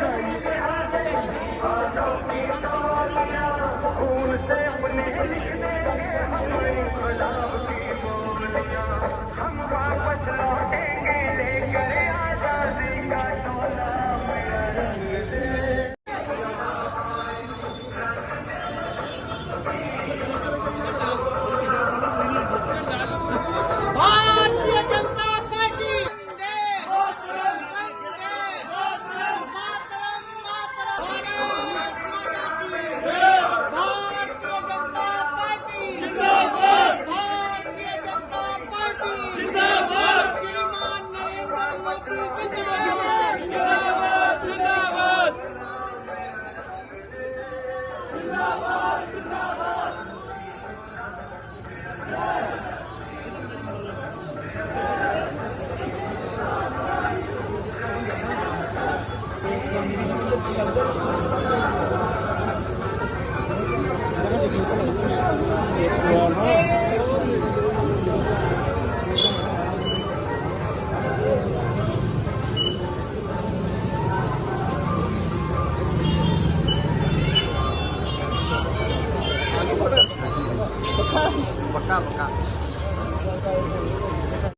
شاء الله.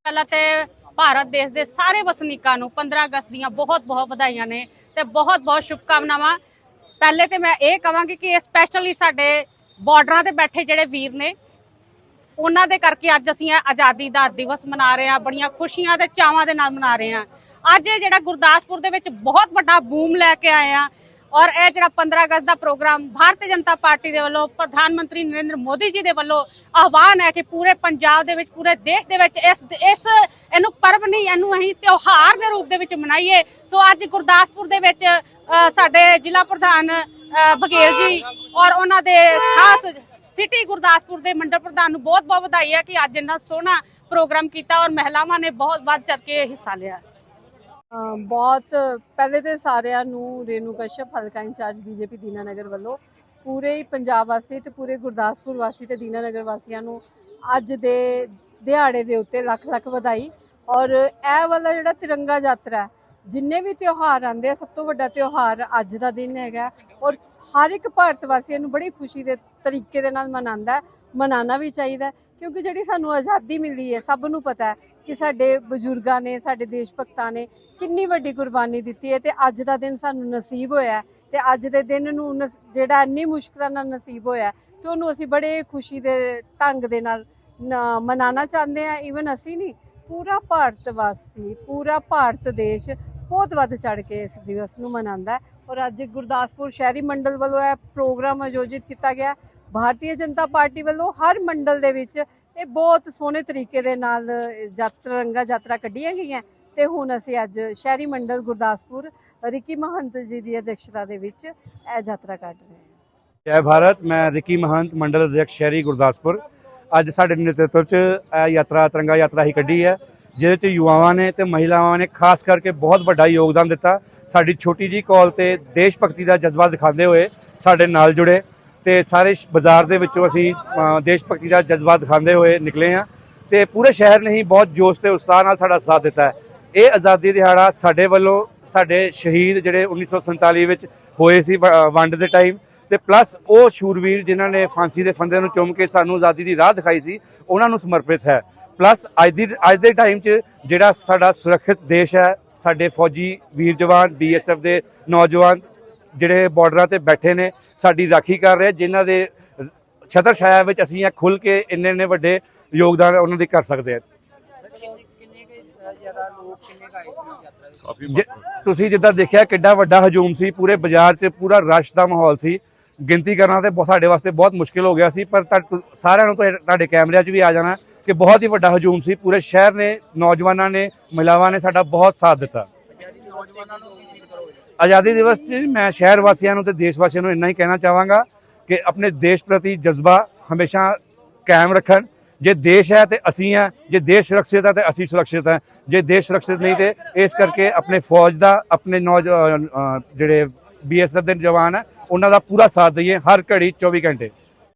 ਪਹਿਲਾਂ ਤੇ ਭਾਰਤ ਦੇਸ਼ ਦੇ ਸਾਰੇ ਵਸਨੀਕਾਂ ਨੂੰ 15 ਅਗਸਤ ਦੀਆਂ ਬਹੁਤ ਬਹੁਤ ਵਧਾਈਆਂ ਨੇ ਤੇ ਬਹੁਤ ਬਹੁਤ ਸ਼ੁਭਕਾਮਨਾਵਾਂ। ਪਹਿਲੇ ਤੇ ਮੈਂ ਇਹ ਕਹਾਂਗੀ ਕਿ ਇਹ ਸਪੈਸ਼ਲੀ ਸਾਡੇ ਬਾਰਡਰਾਂ ਤੇ ਬੈਠੇ ਜਿਹੜੇ ਵੀਰ ਨੇ, ਉਹਨਾਂ ਦੇ ਕਰਕੇ ਅੱਜ ਅਸੀਂ ਆਜ਼ਾਦੀ ਦਾ ਦਿਵਸ ਮਨਾ ਰਹੇ ਹਾਂ, ਬੜੀਆਂ ਖੁਸ਼ੀਆਂ ਤੇ ਚਾਵਾਂ ਦੇ ਨਾਲ ਮਨਾ ਰਹੇ ਹਾਂ। ਅੱਜ ਇਹ ਜਿਹੜਾ ਗੁਰਦਾਸਪੁਰ ਦੇ ਵਿੱਚ ਬਹੁਤ ਵੱਡਾ ਬੂਮ ਲੈ ਕੇ ਆਏ ਆ ਔਰ ਇਹ ਜਿਹੜਾ 15 ਅਗਸਤ ਦਾ ਪ੍ਰੋਗਰਾਮ ਭਾਰਤੀ ਜਨਤਾ ਪਾਰਟੀ ਦੇ ਵੱਲੋਂ ਪ੍ਰਧਾਨ ਮੰਤਰੀ ਨਰਿੰਦਰ ਮੋਦੀ ਜੀ ਦੇ ਵੱਲੋਂ ਆਹਵਾਨ ਹੈ ਕਿ ਪੂਰੇ ਪੰਜਾਬ ਦੇ ਵਿੱਚ ਪੂਰੇ ਦੇਸ਼ ਦੇ ਵਿੱਚ ਇਸ ਇਸ ਇਹਨੂੰ ਪਰਬ ਨਹੀਂ ਇਹਨੂੰ ਅਸੀਂ ਤਿਉਹਾਰ ਦੇ ਰੂਪ ਦੇ ਵਿੱਚ ਮਨਾਈਏ। ਸੋ ਅੱਜ ਗੁਰਦਾਸਪੁਰ ਦੇ ਵਿੱਚ ਸਾਡੇ ਜ਼ਿਲ੍ਹਾ ਪ੍ਰਧਾਨ ਅ, ਬਘੇਲ ਜੀ ਔਰ ਉਹਨਾਂ ਦੇ ਖਾਸ ਸਿਟੀ ਗੁਰਦਾਸਪੁਰ ਦੇ ਮੰਡਲ ਪ੍ਰਧਾਨ ਨੂੰ ਬਹੁਤ ਬਹੁਤ ਵਧਾਈ ਹੈ ਕਿ ਅੱਜ ਇੰਨਾ ਸੋਹਣਾ ਪ੍ਰੋਗਰਾਮ ਕੀਤਾ ਔਰ ਮਹਿਲਾਵਾਂ ਨੇ ਬਹੁਤ ਵੱਧ ਚੜ ਕੇ ਹਿੱਸਾ ਲਿਆ। ਬਹੁਤ ਪਹਿਲੇ ਤੇ ਸਾਰਿਆਂ ਨੂੰ ਰੇਨੂ ਕਸ਼ਪ, ਹਲਕਾ ਇੰਚਾਰਜ ਬੀਜੇਪੀ ਦੀਨਾਨਗਰ ਵੱਲੋਂ ਪੂਰੇ ਹੀ ਪੰਜਾਬ ਵਾਸੀ ਤੇ ਪੂਰੇ ਗੁਰਦਾਸਪੁਰ ਵਾਸੀ ਤੇ ਦੀਨਾਨਗਰ ਵਾਸੀਆਂ ਨੂੰ ਅੱਜ ਦੇ ਦਿਹਾੜੇ ਦੇ ਉੱਤੇ ਲੱਖ ਲੱਖ ਵਧਾਈ। ਔਰ ਇਹ ਵਾਲਾ ਜਿਹੜਾ ਤਿਰੰਗਾ ਯਾਤਰਾ ਜਿੰਨੇ ਵੀ ਤਿਉਹਾਰ ਆਉਂਦੇ ਆ, ਸਭ ਤੋਂ ਵੱਡਾ ਤਿਉਹਾਰ ਅੱਜ ਦਾ ਦਿਨ ਹੈਗਾ। ਔਰ ਹਰ ਇੱਕ ਭਾਰਤ ਵਾਸੀਆਂ ਨੂੰ ਬੜੀ ਖੁਸ਼ੀ ਦੇ ਤਰੀਕੇ ਦੇ ਨਾਲ ਮਨਾਉਂਦਾ ਮਨਾਉਣਾ ਵੀ ਚਾਹੀਦਾ ਕਿਉਂਕਿ ਜਿਹੜੀ ਸਾਨੂੰ ਆਜ਼ਾਦੀ ਮਿਲੀ ਹੈ, ਸਭ ਨੂੰ ਪਤਾ ਹੈ ਕਿ ਸਾਡੇ ਬਜ਼ੁਰਗਾਂ ਨੇ, ਸਾਡੇ ਦੇਸ਼ ਭਗਤਾਂ ਨੇ ਕਿੰਨੀ ਵੱਡੀ ਕੁਰਬਾਨੀ ਦਿੱਤੀ ਹੈ ਤੇ ਅੱਜ ਦਾ ਦਿਨ ਸਾਨੂੰ ਨਸੀਬ ਹੋਇਆ ਹੈ ਤੇ ਅੱਜ ਦੇ ਦਿਨ ਨੂੰ ਜਿਹੜਾ ਇੰਨੀ ਮੁਸ਼ਕਲਾਂ ਨਾਲ ਨਸੀਬ ਹੋਇਆ ਹੈ ਤੇ ਉਹਨੂੰ ਅਸੀਂ ਬੜੇ ਖੁਸ਼ੀ ਦੇ ਢੰਗ ਦੇ ਨਾਲ ਮਨਾਉਣਾ ਚਾਹੁੰਦੇ ਆ ਈਵਨ ਅਸੀਂ ਨਹੀਂ, ਪੂਰਾ ਭਾਰਤ ਵਾਸੀ, ਪੂਰਾ ਭਾਰਤ ਦੇਸ਼ ਬਹੁਤ ਵੱਧ ਚੜ ਕੇ ਇਸ ਦਿਵਸ ਨੂੰ ਮਨਾਉਂਦਾ ਔਰ ਅੱਜ ਗੁਰਦਾਸਪੁਰ ਸ਼ਹਿਰੀ ਮੰਡਲ ਵੱਲੋਂ ਇਹ ਪ੍ਰੋਗਰਾਮ ਆਯੋਜਿਤ ਕੀਤਾ ਗਿਆ ਭਾਰਤੀ ਜਨਤਾ ਪਾਰਟੀ ਵੱਲੋਂ ਹਰ ਮੰਡਲ ਦੇ ਵਿੱਚ ਇਹ ਬਹੁਤ ਸੋਹਣੇ ਤਰੀਕੇ ਦੇ ਨਾਲ ਯਾਤਰਾ ਰੰਗਾ ਯਾਤਰਾ ਕੱਢੀਆਂ ਗਈਆਂ। ਤੇ ਹੁਣ ਅਸੀਂ ਅੱਜ ਸ਼ਹਿਰੀ ਮੰਡਲ ਗੁਰਦਾਸਪੁਰ, ਰਿਕੀ ਮਹੰਤ ਜੀ ਦੀ ਅਧਿਕਸ਼ਤਾ ਦੇ ਵਿੱਚ ਇਹ ਯਾਤਰਾ ਕੱਢ ਰਹੇ ਹਾਂ। ਜੈ ਭਾਰਤ, ਮੈਂ ਰਿਕੀ ਮਹੰਤ ਮੰਡਲ ਅਧਿਕਸ਼ ਸ਼ਹਿਰੀ ਗੁਰਦਾਸਪੁਰ। ਅੱਜ ਸਾਡੇ ਨੇਤਰਤਵ 'ਚ ਇਹ ਯਾਤਰਾ, ਤਿਰੰਗਾ ਯਾਤਰਾ ਹੀ ਕੱਢੀ ਹੈ, ਜਿਹਦੇ 'ਚ ਯੁਵਾਵਾਂ ਨੇ ਤੇ ਮਹਿਲਾਵਾਂ ਨੇ ਖਾਸ ਕਰਕੇ ਬਹੁਤ ਵੱਡਾ ਯੋਗਦਾਨ ਦਿੱਤਾ। ਸਾਡੀ ਛੋਟੀ ਜੀ ਕਾਲ ਤੇ ਦੇਸ਼ ਭਗਤੀ ਦਾ ਜਜ਼ਬਾ ਦਿਖਾਉਂਦੇ ਹੋਏ ਸਾਡੇ ਨਾਲ ਜੁੜੇ ਤੇ ਸਾਰੇ ਬਾਜ਼ਾਰ ਦੇ ਵਿੱਚੋਂ ਅਸੀਂ ਦੇਸ਼ ਭਗਤੀ ਦਾ ਜਜ਼ਬਾ ਦਿਖਾਉਂਦੇ ਹੋਏ ਨਿਕਲੇ ਹਾਂ ਤੇ ਪੂਰੇ ਸ਼ਹਿਰ ਨੇ ਹੀ ਬਹੁਤ ਜੋਸ਼ ਤੇ ਉਤਸ਼ਾਹ ਨਾਲ ਸਾਡਾ ਸਾਥ ਦਿੱਤਾ ਹੈ। ਇਹ ਆਜ਼ਾਦੀ ਦਿਹਾੜਾ ਸਾਡੇ ਵੱਲੋਂ ਸਾਡੇ ਸ਼ਹੀਦ ਜਿਹੜੇ 1947 ਵਿੱਚ ਹੋਏ ਸੀ ਵੰਡ ਦੇ ਟਾਈਮ ਤੇ ਪਲੱਸ ਉਹ ਸ਼ੂਰਵੀਰ ਜਿਨ੍ਹਾਂ ਨੇ ਫਾਂਸੀ ਦੇ ਫੰਦੇ ਨੂੰ ਚੁੰਮ ਕੇ ਸਾਨੂੰ ਆਜ਼ਾਦੀ ਦੀ ਰਾਹ ਦਿਖਾਈ ਸੀ, ਉਹਨਾਂ ਨੂੰ ਸਮਰਪਿਤ ਹੈ। ਪਲੱਸ ਅੱਜ ਦੀ, ਅੱਜ ਦੇ ਟਾਈਮ 'ਚ ਜਿਹੜਾ ਸਾਡਾ ਸੁਰੱਖਿਅਤ ਦੇਸ਼ ਹੈ, ਸਾਡੇ ਫੌਜੀ ਵੀਰ ਜਵਾਨ ਬੀਐਸਐਫ ਦੇ ਨੌਜਵਾਨ ਜਿਹੜੇ ਬਾਰਡਰਾਂ ਤੇ ਬੈਠੇ ਨੇ ਸਾਡੀ ਰਾਖੀ ਕਰ ਰਹੇ ਜਿਨ੍ਹਾਂ ਦੇ ਛਤਰ ਛਾਇਆ ਵਿੱਚ ਅਸੀਂ ਇਹ ਖੁੱਲ ਕੇ ਇੰਨੇ ਇੰਨੇ ਵੱਡੇ ਯੋਗਦਾਨ ਉਹਨਾਂ ਦੀ ਕਰ ਸਕਦੇ ਜੇ- ਤੁਸੀਂ ਜਿੱਦਾਂ ਦੇਖਿਆ ਕਿੱਡਾ ਵੱਡਾ ਹਜੂਮ ਸੀ ਪੂਰੇ ਬਾਜ਼ਾਰ 'ਚ ਪੂਰਾ ਰਸ਼ ਦਾ ਮਾਹੌਲ ਸੀ। ਗਿਣਤੀ ਕਰਨਾ ਤੇ ਸਾਡੇ ਵਾਸਤੇ ਬਹੁਤ ਮੁਸ਼ਕਿਲ ਹੋ ਗਿਆ ਸੀ ਪਰ ਸਾਰਿਆਂ ਨੂੰ ਤੁਹਾ- ਤੁਹਾਡੇ ਕੈਮਰਿਆਂ 'ਚ ਵੀ ਆ ਜਾਣਾ ਕਿ ਬਹੁਤ ਹੀ ਵੱਡਾ ਹਜੂਮ ਸੀ। ਪੂਰੇ ਸ਼ਹਿਰ ਨੇ ਨੌਜਵਾਨਾਂ ਨੇ ਮਹਿਲਾਵਾਂ ਨੇ ਸਾਡਾ ਬਹੁਤ ਸਾਥ ਦਿੱਤਾ। ਨੌਜਵਾਨਾਂ ਨੂੰ ਆਜ਼ਾਦੀ ਦਿਵਸ 'ਚ ਮੈਂ ਸ਼ਹਿਰ ਵਾਸੀਆਂ ਨੂੰ ਤੇ ਦੇਸ਼ ਵਾਸੀਆਂ ਨੂੰ ਇੰਨਾ ਹੀ ਕਹਿਣਾ ਚਾਹਾਂਗਾ ਕਿ ਆਪਣੇ ਦੇਸ਼ ਪ੍ਰਤੀ ਜਜ਼ਬਾ ਹਮੇਸ਼ਾ ਕਾਇਮ ਰੱਖਣ। ਜੇ ਦੇਸ਼ ਹੈ ਤੇ ਅਸੀਂ ਹਾਂ, ਜੇ ਦੇਸ਼ ਸੁਰੱਖਿਅਤ ਹੈ ਤੇ ਅਸੀਂ ਸੁਰੱਖਿਅਤ ਹਾਂ। ਜੇ ਦੇਸ਼ ਸੁਰੱਖਿਅਤ ਨਹੀਂ ਤੇ ਇਸ ਕਰਕੇ ਆਪਣੇ ਫੌਜ ਦਾ, ਆਪਣੇ ਨੌਜਵਾਨ ਜਿਹੜੇ ਬੀਐਸਐਫ ਦੇ ਜਵਾਨ ਹੈ, ਉਹਨਾਂ ਦਾ ਪੂਰਾ ਸਾਥ ਦਈਏ ਹਰ ਘੜੀ 24 ਘੰਟੇ।